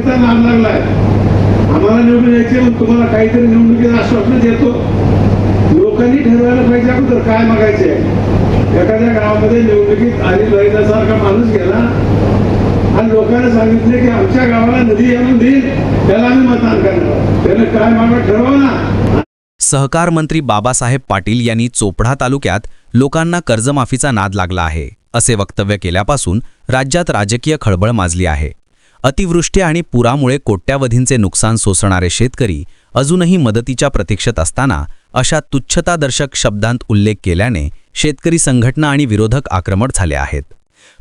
कर्जमाफीचा नाद लागलाय. आम्हाला निवडून यायचे मग तुम्हाला काहीतरी निवडणुकीचं आश्वासन देतो. लोकांनी ठरवायला पाहिजे अगोदर काय मागायचे एखाद्या गावामध्ये निवडणुकीत आली लहिदासारखा माणूस गेला. आणि लोकांना सांगितले की आमच्या गावाला नदी आणून देईल. त्याला आम्ही मतदान करणार त्याने काय मागा ठरवा ना? सहकार मंत्री बाबासाहेब पाटील यांनी चोपडा तालुक्यात लोकांना कर्जमाफीचा नाद लागला आहे असे वक्तव्य केल्यापासून राज्यात राजकीय खळबळ माजली आहे. अतिवृष्टी आणि पुरामुळे कोट्यावधींचे नुकसान सोसणारे शेतकरी अजूनही मदतीच्या प्रतीक्षेत असताना अशा तुच्छतादर्शक शब्दांत उल्लेख केल्याने शेतकरी संघटना आणि विरोधक आक्रमक झाले आहेत.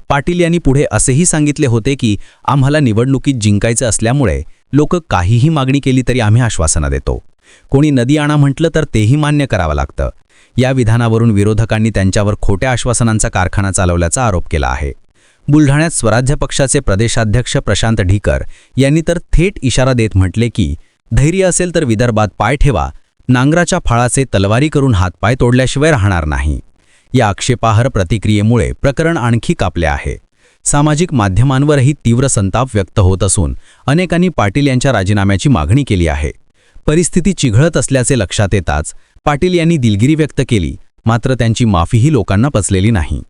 पाटील यांनी पुढे असेही सांगितले होते की आम्हाला निवडणुकीत जिंकायचं असल्यामुळे लोक काहीही मागणी केली तरी आम्ही आश्वासनं देतो. कोणी नदी आणा म्हटलं तर तेही मान्य करावं लागतं. या विधानावरून विरोधकांनी त्यांच्यावर खोट्या आश्वासनांचा कारखाना चालवल्याचा आरोप केला आहे. बुलढाण्यात स्वराज्य पक्षाचे प्रदेशाध्यक्ष प्रशांत ढीकर यांनी तर थेट इशारा देत म्हटले की धैर्य असेल तर विदर्भात पाय ठेवा नांगराच्या फाळाचे तलवारी करून हातपाय तोडल्याशिवाय राहणार नाही. या आक्षेपार्ह प्रतिक्रियेमुळे प्रकरण आणखी कापले आहे. सामाजिक माध्यमांवरही तीव्र संताप व्यक्त होत असून अनेकांनी पाटील यांच्या राजीनाम्याची मागणी केली आहे. परिस्थिती चिघळत असल्याचे लक्षात येताच पाटील यांनी दिलगिरी व्यक्त केली मात्र त्यांची माफीही लोकांना पचलेली नाही.